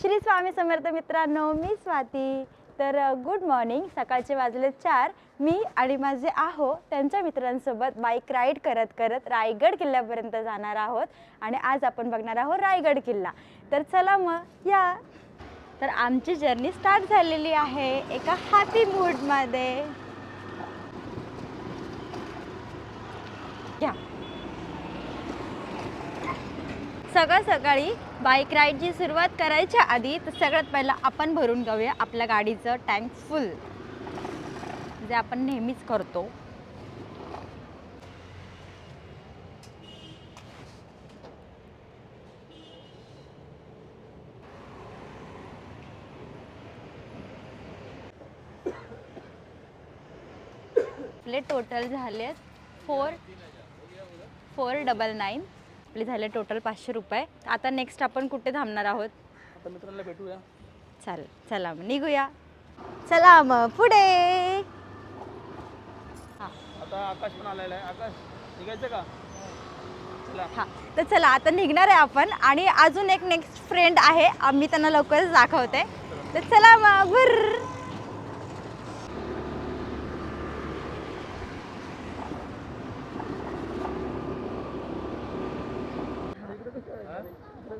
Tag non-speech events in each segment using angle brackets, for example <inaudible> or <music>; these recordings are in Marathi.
श्री स्वामी समर्थ मित्रांनो मी स्वाती. तर गुड मॉर्निंग सकाळचे वाजले चार. मी आणि माझे आहो त्यांच्या मित्रांसोबत बाईक राईड करत करत रायगड किल्ल्यापर्यंत जाणार आहोत. आणि आज आपण बघणार आहोत रायगड किल्ला. तर चला मग या. तर आमची जर्नी स्टार्ट झालेली आहे एका हॅपी मूडमध्ये सगळं सकाळी बाईक राईडची सुरुवात करायच्या आधी तर सगळ्यात पहिला आपण भरून घेऊया आपल्या गाडीचं टँक फुल जे आपण नेहमीच करतो. आपले टोटल झाले फोर फोर डबल नाईन आपले झाले टोटल पाचशे रुपये. आता नेक्स्ट आपण कुठे थांबणार आहोत? आता मित्रांना भेटूया. चालेल चला मग निघूया. चला मग पुढे. हा आता आकाश पण आलेला आहे. आकाश निघायचं का? चला. हा तर चला आता निघणार आहे आपण. आणि अजून एक नेक्स्ट फ्रेंड आहे. आम्ही त्यांना लवकरच दाखवते. तर चला मग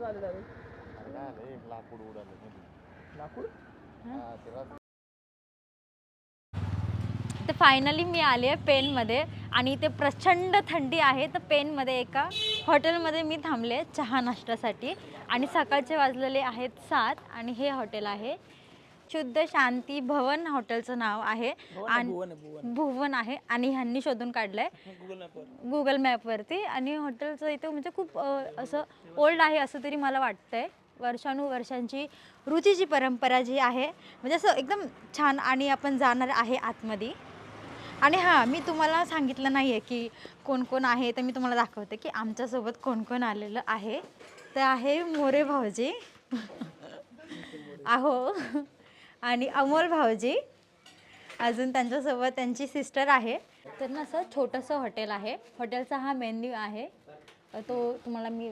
बुर्र इकडे आलेला आहे लाकूड तर फायनली मी आली आहे पेनमध्ये आणि इथे प्रचंड थंडी आहे. तर पेनमध्ये एका हॉटेलमध्ये मी थांबले चहा नाश्त्यासाठी. आणि सकाळचे वाजलेले आहेत सात आणि हे हॉटेल आहे. शुद्ध शांती भवन हॉटेलचं नाव आहे. आणि भुवन आहे, आणि ह्यांनी शोधून काढलंय. गुगल मॅपवर गुगल मॅपवरती आणि हॉटेलचं इथे म्हणजे खूप असं ओल्ड आहे असं तरी मला वाटतंय. वर्षानुवर्षांची रुचीची परंपरा जी आहे म्हणजे असं एकदम छान आणि आपण जाणार आहे आतमध्ये. आणि हां मी तुम्हाला सांगितलं नाही आहे की कोण कोण आहे तर मी तुम्हाला दाखवते की आमच्यासोबत कोण कोण आलेलं आहे. तर आहे मोरे भाऊजी. <laughs> आहो. आणि अमोल भाऊजी अजून त्यांच्यासोबत त्यांची सिस्टर आहे. तर ना असं छोटंसं हॉटेल आहे. हॉटेलचा हा मेन्यू आहे. तो तुम्हाला मी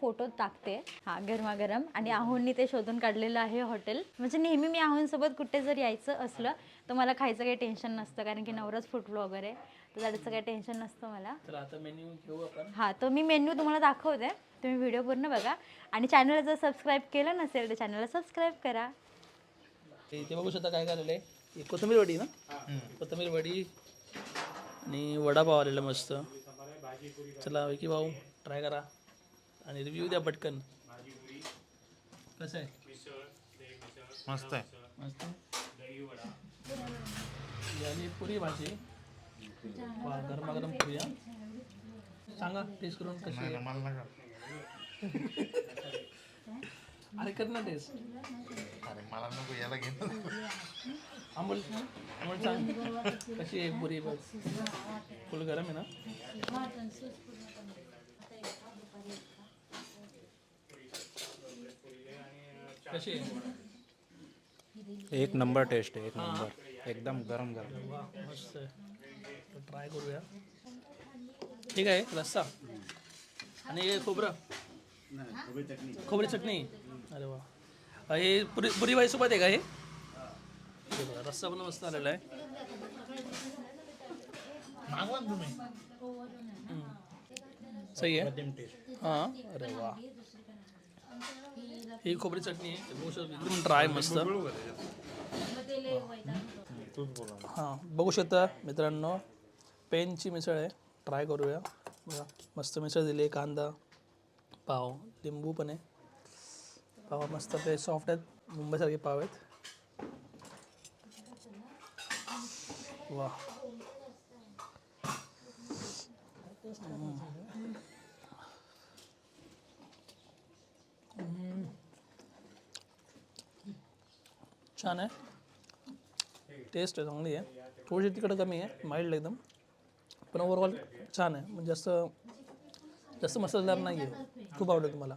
फोटो टाकते. हा गरमागरम. आणि आहोंनी ते शोधून काढलेलं आहे हॉटेल. म्हणजे नेहमी मी आहोंसोबत कुठे जर यायचं असलं तर मला खायचं काही टेन्शन नसतं कारण की नवराच फुटलो वगैरे. तर त्याचं काही टेन्शन नसतं मला. हां तर मी मेन्यू तुम्हाला दाखवते. तुम्ही व्हिडिओ पूर्ण बघा. आणि चॅनलला जर सबस्क्राईब केलं नसेल तर चॅनलला सबस्क्राईब करा. ते इथे बघू शकता काय काय आलेलं आहे कोथिंबीर वडी ना? कोथिंबीर वडी आणि वडापाव आलेला मस्त. चला विकी भाऊ ट्राय करा. आणि रिव्ह्यू द्या पटकन. कसं आहे? मस्त आहे. मस्त? आणि पुरी भाजी. वा गरमागरम पुरी. सांगा टेस्ट करून कशी आहे? <laughs> अरे कर ना टेस्ट मला नको याला घेऊन अमोल अमोल सांग. कशी आहे पुरी बघ? फुल गरम आहे ना? कशी आहे? एक नंबर टेस्ट आहे एक नंबर. एकदम गरम गरम. वा मस्त. आहे ट्राय करूया. ठीक आहे रस्सा. आणि हे खोबरं? खोबरी चटणी. अरे वा. हे पुरी पुरी भाई सोबत आहे का हे? हे बघा, रस्सा पण मस्त आलेला आहे. सही आहे? हां अरे वा. ही खोबरी चटणी आहे. एकदम ड्राय मस्त. हां बघू शकता मित्रांनो पेनची मिसळ आहे. ट्राय करूया. बघा मस्त मिसळ दिली आहे कांदा पाव लिंबू पण आहे. पाव मस्त ते सॉफ्ट आहेत. मुंबईसारखे पाव आहेत. वा छान आहे. टेस्ट आहे, चांगली आहे. थोडीशी तिकडं कमी आहे माइल्ड एकदम. पण छान आहे. म्हणजे जास्त जास्त मसालेदार नाही आहे खूप आवडेल तुम्हाला.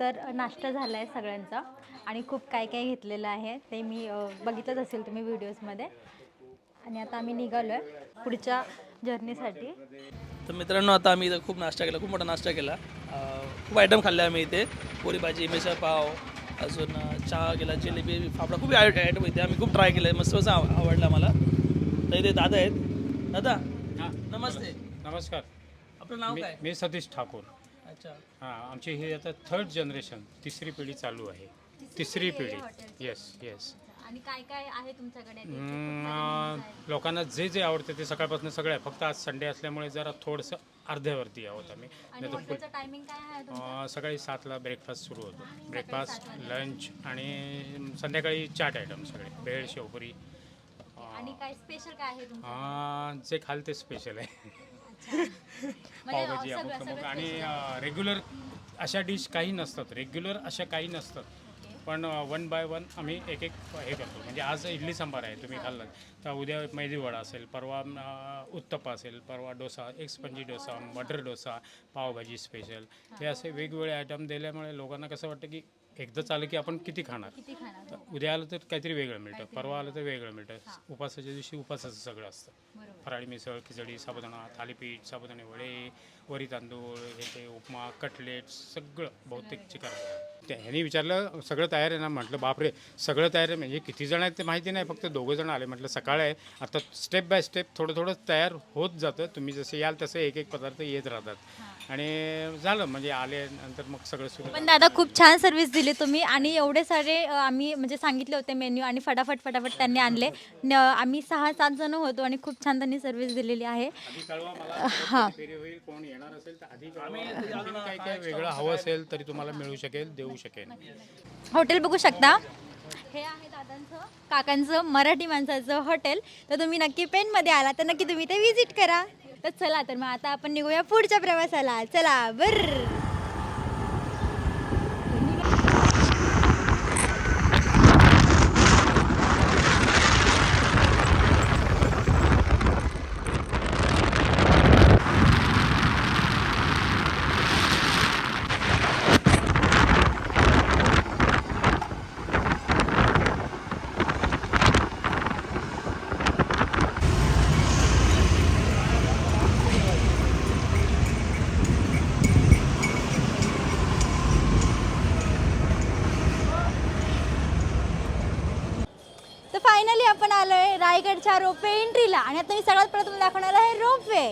तर नाश्ता झाला आहे सगळ्यांचा आणि खूप काय काय घेतलेलं आहे ते मी बघितलंच असेल तुम्ही व्हिडिओजमध्ये. आणि आता आम्ही निघालो आहे पुढच्या जर्नीसाठी. तर मित्रांनो आता आम्ही इथं खूप नाश्ता केला खूप मोठा नाश्ता केला. खूप आयटम खाल्ले आम्ही इथे. पुरी भाजी मिसळ पाव अजून चहा केला जिलेबी फाफडा. खूप आयटम इथे. आम्ही खूप ट्राय केले मस्त मस्त आव- आवडला मला. तर इथे दादा आहेत. दादा नमस्ते. नमस्कार. आपलं नाव मी काय? मी सतीश ठाकूर. अच्छा. हां आमची ही आता थर्ड जनरेशन तिसरी पिढी चालू आहे. तिसरी पिढी येस येस आणि काय काय आहे तुमच्याकडे? लोकांना जे जे आवडते ते सकाळपासून सगळं आहे. फक्त आज संडे असल्यामुळे जरा थोडंसं अर्ध्यावरती आहोत आम्ही. आणि नाही तर फुल हॉटेलचं टायमिंग काय आहे तुमचं? अं, सकाळी सातला ब्रेकफास्ट सुरू होतो. ब्रेकफास्ट लंच आणि संध्याकाळी चाट आयटम सगळे. भेळ शेवपुरी. आणि काय स्पेशल काय आहे तुमचं? अं, जे खाल ते स्पेशल आहे. <laughs> पावभाजी सगळं- अमुक. आणि रेग्युलर अशा डिश काही नसतात. रेग्युलर अशा काही नसतात. पण वन बाय वन आम्ही एक एक हे करतो. म्हणजे आज इडली सांबार आहे तुम्ही खाल्लात तर उद्या मैदी वडा असेल परवा उत्तप्पा असेल परवा डोसा एक spongy dosa butter dosa pav bhaji special हे. असे वेगवेगळे आयटम दिल्यामुळे लोकांना कसं वाटतं की एकदा चाललं की आपण किती खाणार? किती खाणार? तर उद्या आलं तर काहीतरी वेगळं मिळतं परवा आलं तर वेगळं. मिळतं. उपासाच्या दिवशी उपासाचं सगळं असतं. बरोबर. फराळी मिसळ खिचडी साबुदाणा थालीपीठ साबुदाणे वडे वरी तांदूळ हे ते उपमा कटलेट सगळं बहुतेक चिकन त्या ह्यांनी विचारलं सगळं तयार आहे ना? म्हटलं बापरे सगळं तयार आहे. म्हणजे किती जण आहेत ते माहिती नाही फक्त दोघं जण आले. म्हटलं सकाळ आहे. आता स्टेप बाय स्टेप थोडं थोडं तयार होत जातं. तुम्ही जसे याल तसे एक एक पदार्थ येत राहतात. आणि झालं म्हणजे आले नंतर मग सगळं सुरू पण दादा खूप छान सर्व्हिस दिली तुम्ही. आणि एवढे सारे अ, आम्ही म्हणजे सांगितले होते मेन्यू आणि फटाफट फटाफट त्यांनी आणले. न- आम्ही सहा सात जण होतो आणि खूप छान त्यांनी सर्व्हिस दिलेली आहे. आधी कळवा मला कधी फेरी होईल कोण येणार असेल तर आधी कळवा. आणखीन काही काही वेगळं हवं असेल तरी तुम्हाला मिळू शकेल. देऊ शकेल हॉटेल बघू शकता. हे आहे दादांचं काकांचं मराठी माणसाचं हॉटेल. तर तुम्ही नक्की पेनमध्ये आला तर नक्की तुम्ही ते विजिट करा. तर चला तर मग आता आपण निघूया पुढच्या प्रवासाला. चला बर फायनली आपण आलोय रायगडच्या रोपवे एंट्रीला आणि आता मी सगळ्यात प्रथम दाखवणार आहे रोपवे.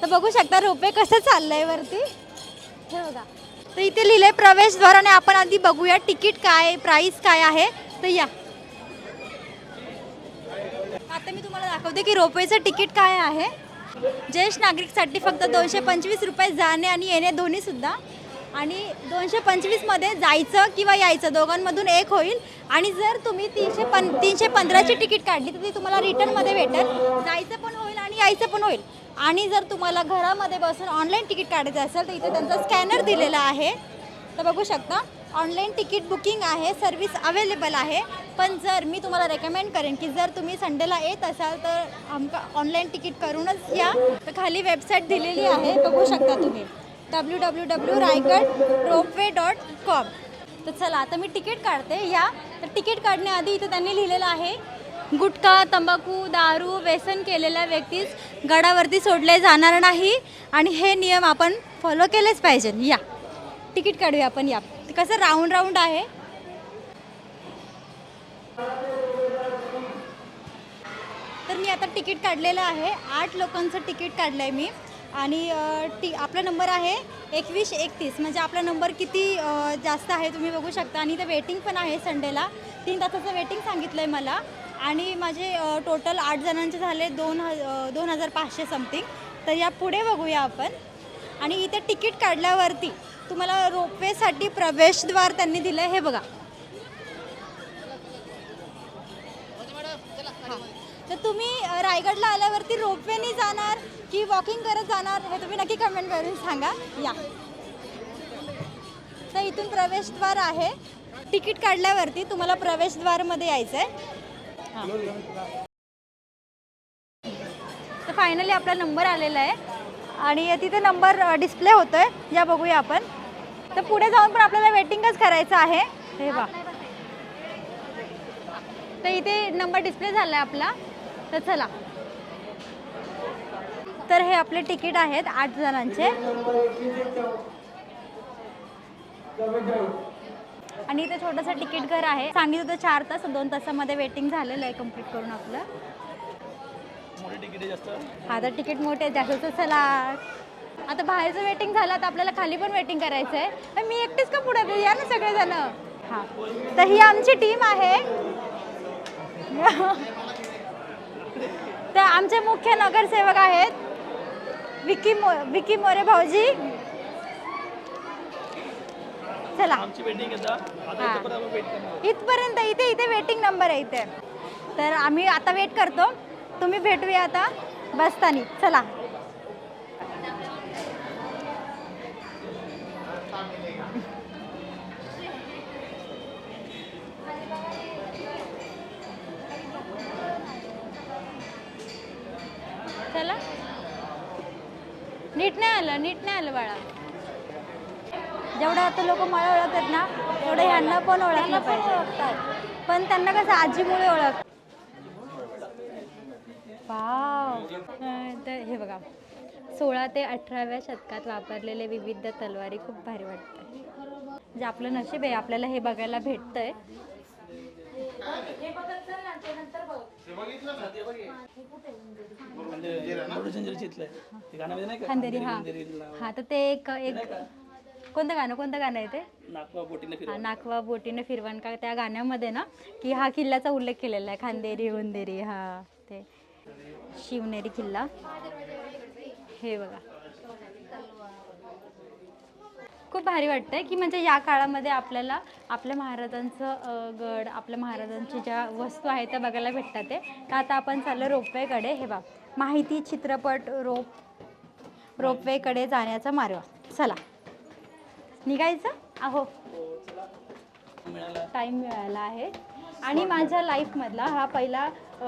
तर बघू शकता रोपवे कसं चाललंय वरती. हे बघा. तर इथे लिहिलंय प्रवेशद्वार आणि आपण आधी बघूया तिकीट काय प्राइस काय आहे. तर या. आता मी तुम्हाला दाखवते की रोपवेचं तिकीट काय आहे. ज्येष्ठ नागरिकसाठी फक्त दोनशे पंचवीस रुपये जाणे आणि येणे दोन्ही सुद्धा आणि दोनशे पंचवीसमध्ये जायचं किंवा यायचं दोघांमधून एक होईल. आणि जर तुम्ही तीनशे पन तीनशे पंधराची तिकीट काढली तर ती तुम्हाला रिटर्नमध्ये भेटेल. जायचं पण होईल आणि यायचं पण होईल. आणि जर तुम्हाला घरामध्ये बसून ऑनलाईन तिकीट काढायचं असेल तर इथे त्यांचा स्कॅनर दिलेला आहे. तर बघू शकता ऑनलाईन तिकीट बुकिंग आहे सर्विस अवेलेबल आहे. पण जर मी तुम्हाला रेकमेंड करेन की जर तुम्ही संडेला येत असाल तर आमका ऑनलाईन तिकीट करूनच या. तर खाली वेबसाईट दिलेली आहे बघू शकता तुम्ही. W W W Raigad ropeway dot com. तर चला आता मी तिकीट काढते. या तर तिकीट काढण्याआधी इथं त्यांनी लिहिलेलं आहे गुटखा तंबाखू दारू व्यसन केलेल्या व्यक्तीस गडावरती सोडले जाणार नाही आणि हे नियम आपण फॉलो केलेच पाहिजे या तिकीट काढूया आपण या. कसं राऊंड राऊंड आहे. तर मी आता तिकीट काढलेलं आहे. आठ लोकांचं तिकीट काढलं आहे मी. आणि टी आपला नंबर आहे एकवीस एकतीस. म्हणजे आपला नंबर किती जास्त आहे तुम्ही बघू शकता. आणि इथे वेटिंग पण आहे संडेला. तीन तासाचं वेटिंग सांगितलं आहे मला. आणि माझे टोटल आठ जणांचे झाले दोन ह दोन हजार पाचशे समथिंग तर या पुढे बघूया आपण. आणि इथे तिकीट काढल्यावरती तुम्हाला रोपवेसाठी प्रवेशद्वार त्यांनी दिलं आहे हे बघा. तर तुम्ही रायगडला आल्यावरती रोपवेने जाणार की वॉकिंग करत जाणार हे तुम्ही नक्की कमेंट करून सांगा. या. तर इथून प्रवेशद्वार आहे. तिकीट काढल्यावरती तुम्हाला प्रवेशद्वारमध्ये यायचं आहे तर फायनली आपला नंबर आलेला आहे. आणि तिथे नंबर डिस्प्ले होतोय. या बघूया आपण. तर पुढे जाऊन पण आपल्याला वेटिंगच करायचं आहे. हे बा तर इथे नंबर डिस्प्ले झाला आहे आपला. तर चला. तर हे आपले तिकीट आहेत आठ जणांचे. आणि इथे छोटंसं तिकीट घर आहे. सांगितलं होतं चार तास दोन तासामध्ये वेटिंग झालेलं आहे कंप्लीट करून आपलं. तिकीट हा तर तिकीट मोठे आहे त्याचं चला. आता बाहेरचं वेटिंग झालं तर आपल्याला खाली पण वेटिंग करायचं आहे तर मी एकटीच का पुढे या ना सगळेजण. हां. तर ही आमची टीम आहे. तर आमचे मुख्य नगरसेवक आहेत. विकी मो विकी मोरे भाऊजी. चला. इथपर्यंत इथे इथे वेटिंग नंबर आहे इथे. तर आम्ही आता वेट करतो. तुम्ही भेटूया आता बसतानी चला. चला. नीट नाही आलं नीट नाही आलं बाळा. जेवढं आता लोक मला ओळखतात ना तेवढं ह्यांना पण ओळखलं पाहिजे. पण त्यांना कसं आजीमुळे ओळख वाव. तर हे बघा सोळा ते अठराव्या शतकात वापरलेले विविध तलवारी खूप भारी वाटतात. म्हणजे आपलं नशीब आहे आपल्याला हे बघायला भेटतंय. खांदेरी हा. हा तर ते एक एक कोणतं गाणं? कोणतं गाणं आहे ते? नागवा बोटीने फिरवा नाकवा बोटीने फिरवण का त्या गाण्यामध्ये ना की हा किल्ल्याचा उल्लेख केलेला आहे. खांदेरी उंदेरी हा ते. शिवनेरी किल्ला. हे बघा. खूप भारी वाटतंय की म्हणजे या काळामध्ये आपल्याला आपल्या महाराजांचं अ, गड आपल्या महाराजांची ज्या वस्तू आहेत त्या बघायला भेटतात ते. तर आता आपण चाललो रोपवेकडे. हे बघ माहिती चित्रपट रोप रोपवेकडे जाण्याचा मार्ग. चला. निघायचं? आहो मिळाला टाईम मिळाला आहे. आणि माझ्या लाईफमधला हा पहिला अ,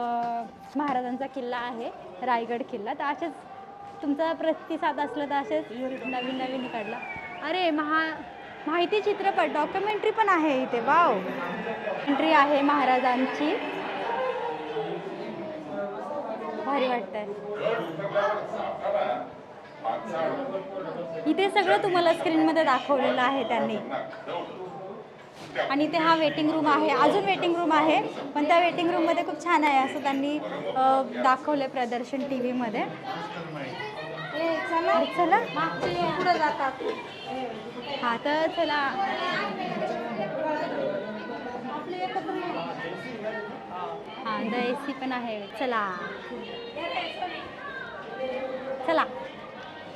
महाराजांचा किल्ला आहे रायगड किल्ला. तर असेच तुमचा प्रतिसाद असला तर असेच नवीन नवीन काढला अरे महा माहिती चित्रपट डॉक्युमेंटरी पण आहे इथे. वाव एंट्री आहे महाराजांची. भारी वाटतंय. इथे सगळं तुम्हाला स्क्रीनमध्ये दाखवलेलं आहे त्यांनी. आणि इथे हा वेटिंग रूम आहे. अजून वेटिंग रूम आहे पण त्या वेटिंग रूममध्ये खूप छान आहे असं त्यांनी दाखवलं प्रदर्शन टी व्हीमध्ये चला. हा तर चला. हा द ए सी पण आहे. चला. चला.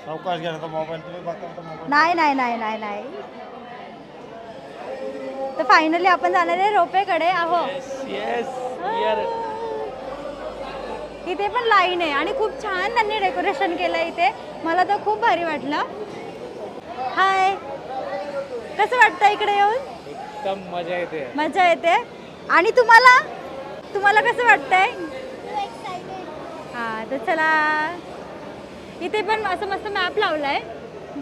सावकाश घ्या तर मोबाईल तुम्ही बघता तर मोबाईल. नाही नाही नाही नाही नाही. तर फायनली आपण जाणार आहे रोपेकडे. आहो. येस यार इथे पण लाईन आहे. आणि खूप छान त्यांनी डेकोरेशन केलं इथे. मला तर खूप भारी वाटलं. हाय कसं वाटतं इकडे येऊन? एकदम मजा येते. मजा येते. आणि तुम्हाला? तुम्हाला कसं वाटतंय? हा तर चला. इथे पण असं मस्त मॅप लावलाय.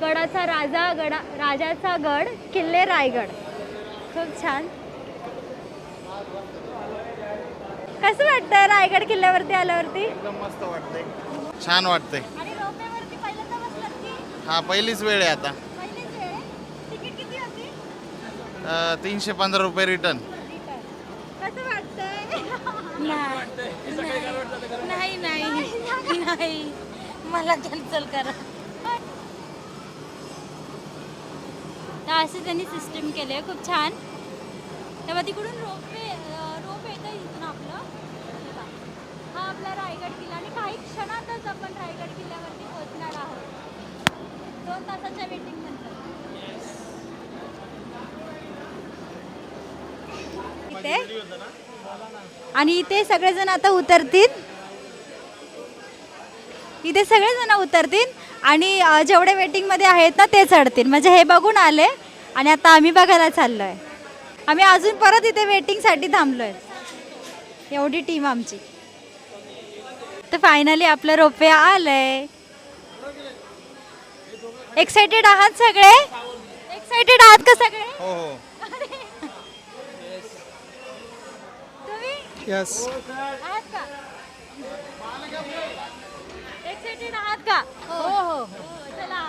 गडाचा राजा गडा राजाचा गड किल्ले रायगड. खूप छान. कसं वाटतं रायगड किल्ल्यावरती आल्यावरती? एकदम मस्त वाटतंय. छान वाटतंय. आणि रोपेवरती पहिल्यांदा बसलात की? हा पहिलीच वेळ आहे आता. पहिलीच वेळ आहे? तिकीट किती होती? अं, तीनशे पंधरा रुपये रिटर्न. कसं वाटतंय? नाही नाही नाही मला कॅन्सल करा. तर असे त्यांनी सिस्टम केले खूप छान. तेव्हा तिकडून रोप येतं इथून आपलं हे पहा. हा आपला रायगड किल्ला आणि काही क्षणातच आपण रायगड किल्ल्यावरती पोहोचणार आहोत दोन तासाच्या वेटिंग इथे? आणि इथे सगळेजण आता उतरतील. इथे सगळेजण उतरतील आणि जेवढे वेटिंगमध्ये आहेत ना ते चढतील. म्हणजे हे बघून आले आणि आता आम्ही बघायला चाललो आहे आम्ही अजून परत इथे वेटिंगसाठी थांबलो आहे एवढी टीम आमची. तर फायनली आपलं रोपे आलंय. एक्साइटेड आहात सगळे? एक्सायटेड आहात का सगळे? हो हो. यस आहात का? आहात का? हो हो. हो. चला.